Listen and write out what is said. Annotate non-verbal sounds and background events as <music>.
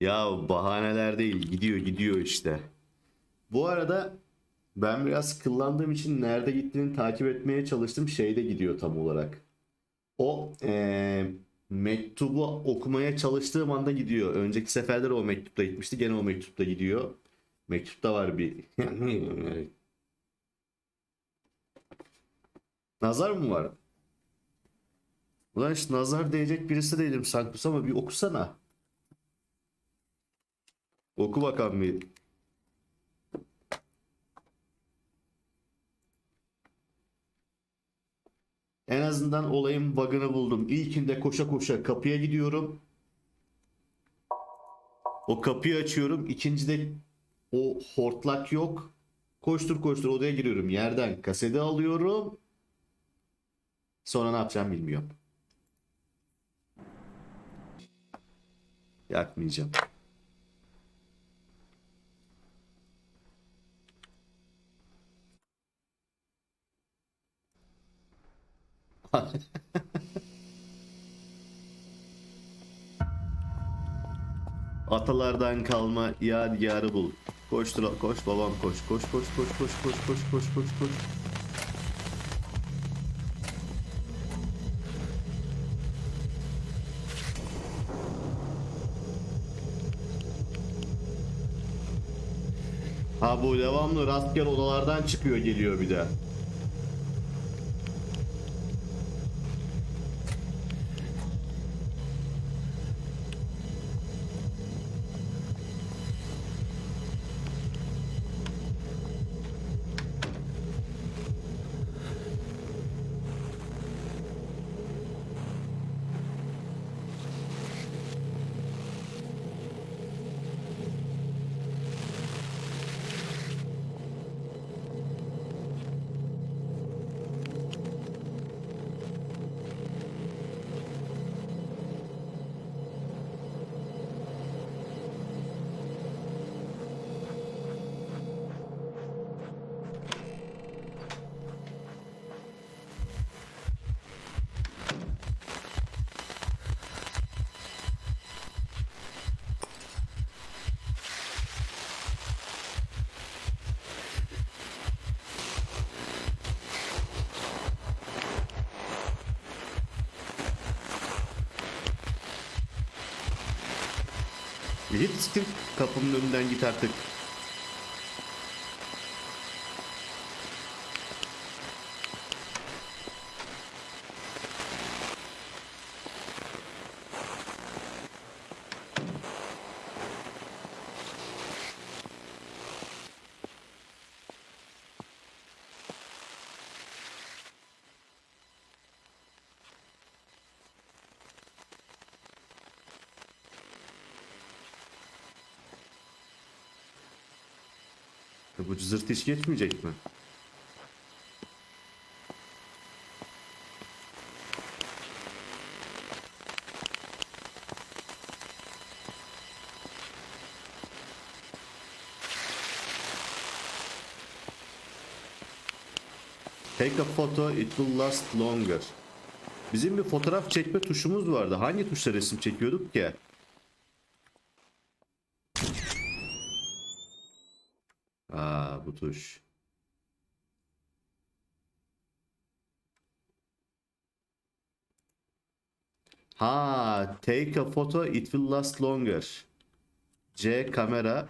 Ya bahaneler değil gidiyor gidiyor işte. Bu arada ben biraz kıllandığım için nerede gittiğini takip etmeye çalıştım. Şeyde gidiyor tam olarak. O eee, mektubu okumaya çalıştığım anda gidiyor. Önceki seferler o mektupla gitmişti. Gene o mektupla gidiyor. Mektupta var bir <laughs> Nazar mı var? Ulan hiç nazar değecek birisi değilim Sankus ama bir okusana. Oku bakalım bir. En azından olayın bug'ını buldum. İlkinde koşa koşa kapıya gidiyorum. O kapıyı açıyorum. İkincide o hortlak yok. Koştur koştur odaya giriyorum. Yerden kaseti alıyorum. Sonra ne yapacağım bilmiyorum. Yakmayacağım. <laughs> Atalardan kalma yadigarı bul. Koştur, koş babam koş. Koş koş koş koş koş koş koş koş koş. Ha bu devamlı rastgele odalardan çıkıyor geliyor bir de. Limp Bizkit kapının önünden git artık. Bu cızırtı hiç geçmeyecek mi? Take a photo, it will last longer. Bizim bir fotoğraf çekme tuşumuz vardı. Hangi tuşla resim çekiyorduk ki? Aa bu tuş. Ha, take a photo, it will last longer. C kamera,